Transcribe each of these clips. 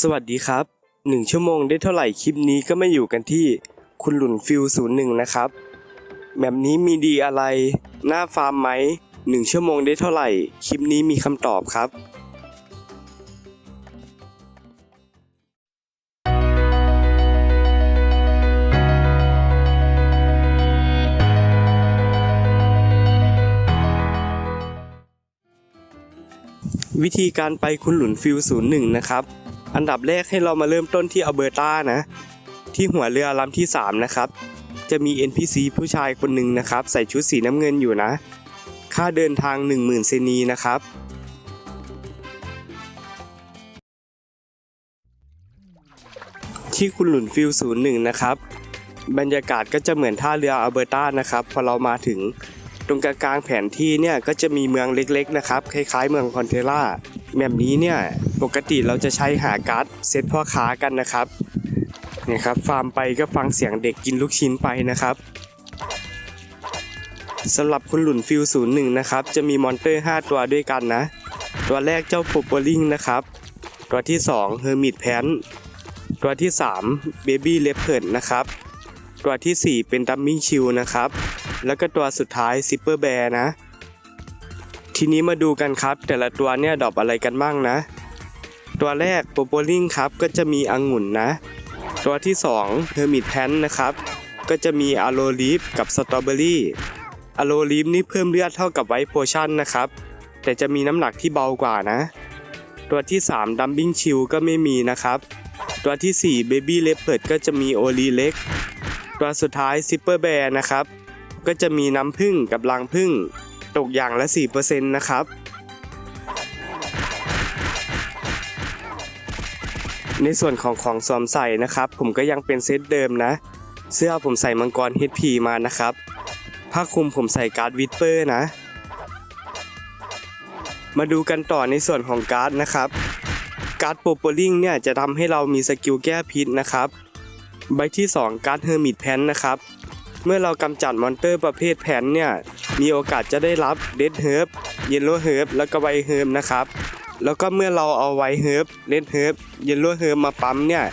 สวัสดีครับ 1 ชั่วโมงได้เท่าไหร่คลิปนี้ก็มาอยู่กันที่คุณหลุนฟิลศูนย์หนึ่งนะครับ แบบนี้มีดีอะไร หน้าฟาร์มไหม 1 ชั่วโมงได้เท่าไหร่ คลิปนี้มีคำตอบครับวิธีการไปคุณหลุนฟิลศูนย์หนึ่งนะครับ อันดับแรกให้เรามาเริ่มต้นที่อเบอร์ตานะ ที่หัวเรือลำที่ 3 นะครับ จะมี NPC ผู้ชายคนหนึ่งนะครับ ใส่ชุดสีน้ำเงินอยู่นะ ค่าเดินทาง 10,000 เซนีนะครับ ที่คุณหลุนฟิลศูนย์หนึ่งนะครับ บรรยากาศก็จะเหมือนท่าเรืออเบอร์ตานะครับพอเรามาถึง ตรงกลางแผนที่เนี่ยก็จะมีเมืองเล็กๆนะครับ คล้ายๆ เมืองคอนเทล่า แบบนี้เนี่ยปกติเราจะใช้หาการ์ดเซตพ่อค้ากันนะครับเนี่ยครับฟาร์มไปก็ฟังเสียงเด็กกินลูกชิ้นไปนะครับสำหรับคุณหลุนฟิลศูนย์หนึ่งนะครับ จะมีมอนเตอร์ 5 ตัวด้วยกันนะ ตัวแรกเจ้าโปโปลิงนะครับ ตัวที่2เฮอร์มิตแพนตัวที่3เบบี้เลปเพิร์ดนะครับ ตัวทีสี่ 4 เป็นดัมมิงชิลนะครับ แล้วก็ตัวสุดท้ายซิปเปอร์แบร์นะ ทีนี้มาดูกันครับ แต่ละตัวเนี่ยดรอปอะไรกันบ้างนะ ตัวแรกโปโปลิงครับก็จะมีองุ่นนะ ตัวที่2เฮอร์มิตแพนนะครับ ก็จะมีอะโลลีฟกับสตรอเบอรี่อะโลลีฟนี่เพิ่มเลือดเท่ากับไวท์โพชั่นนะครับ แต่จะมีน้ำหนักที่เบากว่านะ ตัวที่3ดัมบิงชิลก็ไม่มีนะครับ ตัวที่4 Baby l e p a r d ก็จะมีโอลีเล็กตัวสุดท้ายซิปเปอร์แบร์นะครับ ก็จะมีน้ำผึ้งกับรังผึ้ง ตกอย่างละ 4%นะครับ ในส่วนของของสวมใส่นะครับ ผมก็ยังเป็นเซตเดิมนะ เสื้อผมใส่มังกร HP มานะครับผ้าคลุมผมใส่การ์ดวิดเปอร์นะ มาดูกันต่อในส่วนของการ์ดนะครับ การ์ดโปโปลิงเนี่ยจะทำให้เรามีสกิลแก้พิษนะครับ ใบที่ 2 การ์ดเฮอร์มิตแพนนะครับ เมื่อเรากำจัดมอนเตอร์ประเภทแพนเนี่ย มีโอกาสจะได้รับเดดเฮิร์บเยลโล่เฮิร์บแล้วก็ไวเฮิร์บนะครับ แล้วก็เมื่อเราเอาไวเฮิร์บเดดเฮิร์บเยลโล่เฮิร์บมาปั๊มเนี่ย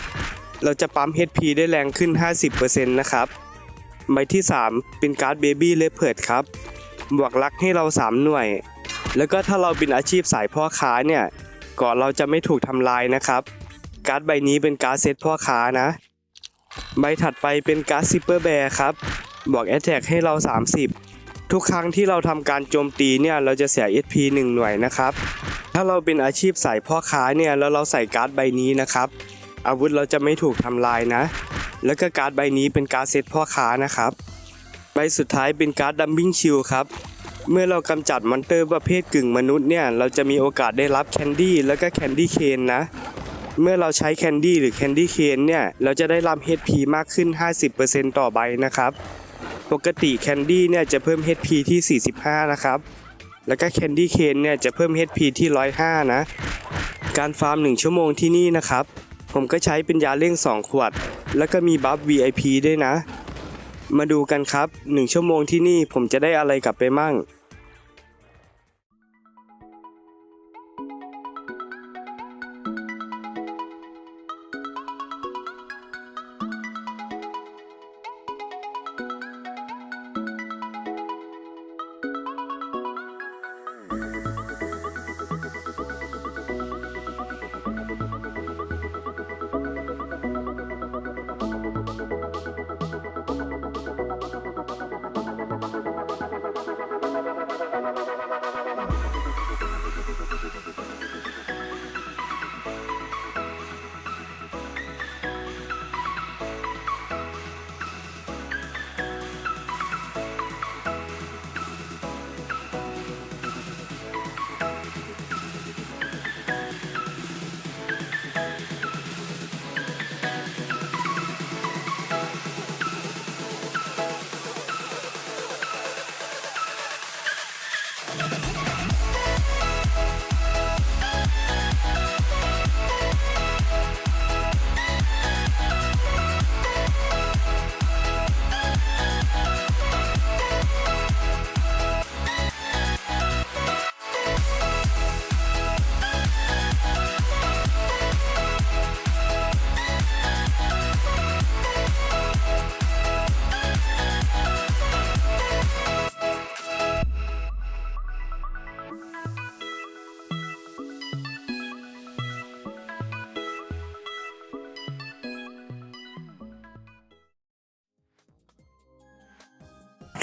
เราจะปั๊ม HP ได้แรงขึ้น 50%นะครับ ใบที่ 3 เป็นการ์ดเบบี้เลเพิร์ดครับ บวกลักให้เรา 3 หน่วย แล้วก็ถ้าเราเป็นอาชีพสายพ่อค้าเนี่ยเกาะเราจะไม่ถูกทำลายนะครับ การ์ดใบนี้เป็นการ์ดเซตพ่อค้านะ ใบถัดไปเป็นการ์ดซิปเปอร์แบร์ครับ บวกแอตแทกให้เรา 30 ทุกครั้งที่เราทำการโจมตีเนี่ยเราจะเสีย SP 1 หน่วยนะครับ ถ้าเราเป็นอาชีพสายพ่อค้าเนี่ยแล้วเราใส่การ์ดใบนี้นะครับ อาวุธเราจะไม่ถูกทำลายนะ แล้วก็การ์ดใบนี้เป็นการ์ดเซตพ่อค้านะครับ ใบสุดท้ายเป็นการ์ดดัมบิงชิลครับเมื่อเรากำจัดมอนเตอร์ประเภทกึ่งมนุษย์เนี่ยเราจะมีโอกาสได้รับแคนดี้แล้วก็แคนดี้เคนนะ เมื่อเราใช้แคนดี้หรือแคนดี้เคนเนี่ยเราจะได้รับ HP มากขึ้น 50%ต่อใบนะครับ ปกติแคนดี้เนี่ยจะเพิ่ม HP ที่ 45 นะครับ แล้วก็แคนดี้เคนเนี่ยจะเพิ่ม HP ที่ 105 นะ การฟาร์ม 1 ชั่วโมงที่นี่นะครับ ผมก็ใช้เป็นยาเร่ง 2 ขวด แล้วก็มีบัฟ VIP ด้วยนะ มาดูกันครับ 1 ชั่วโมงที่นี่ผมจะได้อะไรกลับไปมั่ง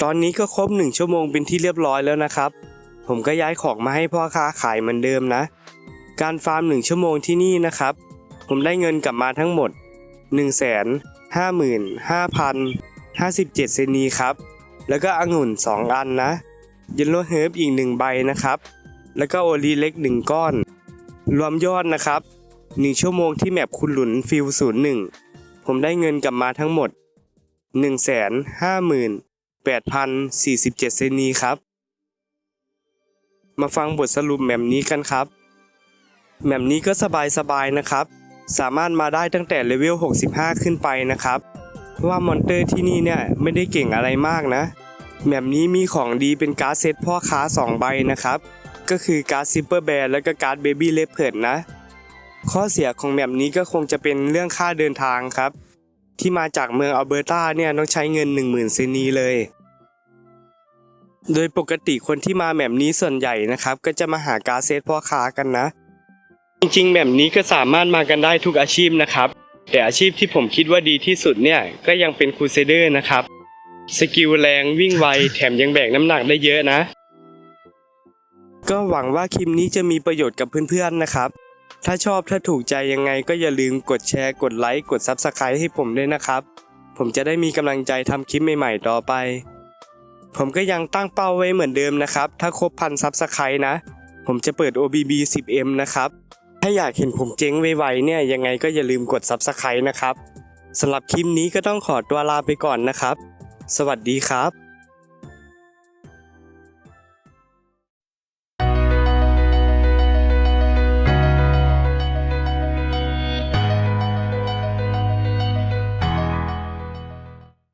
ตอนนี้ก็ครบ 1 ชั่วโมงเป็นที่เรียบร้อยแล้วนะครับ ผมก็ย้ายของมาให้พ่อค้าขายเหมือนเดิมนะ การฟาร์ม 1 ชั่วโมงที่นี่นะครับ ผมได้เงินกลับมาทั้งหมด 1 5 5 5 57 เซนีครับ แล้วก็องุ่น 2 อันนะเยลโลเฮิร์บอีก 1 ใบนะครับ แล้วก็โอลีเล็ก 1 ก้อน รวมยอดนะครับ 1 ชั่วโมงที่แมปคุณหลุนฟิล01 ผมได้เงินกลับมาทั้งหมด 1 5 8 0 47 เซนีครับ มาฟังบทสรุปแมปนี้กันครับ แมปนี้ก็สบายๆนะครับ สามารถมาได้ตั้งแต่เลเวล 65 ขึ้นไปนะครับ เพราะว่ามอนเตอร์ที่นี่เนี่ยไม่ได้เก่งอะไรมากนะ แมปนี้มีของดีเป็นการ์ดเซตพ่อค้า 2 ใบนะครับ ก็คือการ์ดซิปเปอร์แบร์และก็การ์ดเบบี้เลเพิร์ดนะ ข้อเสียของแมปนี้ก็คงจะเป็นเรื่องค่าเดินทางครับ ที่มาจากเมืองอัลเบอร์ตาเนี่ยต้องใช้เงิน 10,000เซนีเลย โดยปกติคนที่มาแมปนี้ส่วนใหญ่นะครับ ก็จะมาหาการเซตพ่อค้ากันนะ จริงๆ แบบนี้ก็สามารถมากันได้ทุกอาชีพนะครับ แต่อาชีพที่ผมคิดว่าดีที่สุดเนี่ยก็ยังเป็นครูเซเดอร์นะครับ สกิลแรงวิ่งไวแถมยังแบกน้ำหนักได้เยอะนะ ก็หวังว่าคลิปนี้จะมีประโยชน์กับเพื่อนๆนะครับ ถ้าชอบถ้าถูกใจยังไงก็อย่าลืมกดแชร์กดไลค์กด Subscribe ให้ผมด้วยนะครับ ผมจะได้มีกำลังใจทำคลิปใหม่ๆต่อไป ผมก็ยังตั้งเป้าไว้เหมือนเดิมนะครับ ถ้าครบพัน Subscribe นะ ผมจะเปิด OBB 10M นะครับ ถ้าอยากเห็นผมเจ๊งไวๆเนี่ยยังไงก็อย่าลืมกด Subscribe นะครับสำหรับคลิปนี้ก็ต้องขอตัวลาไปก่อนนะครับ สวัสดีครับ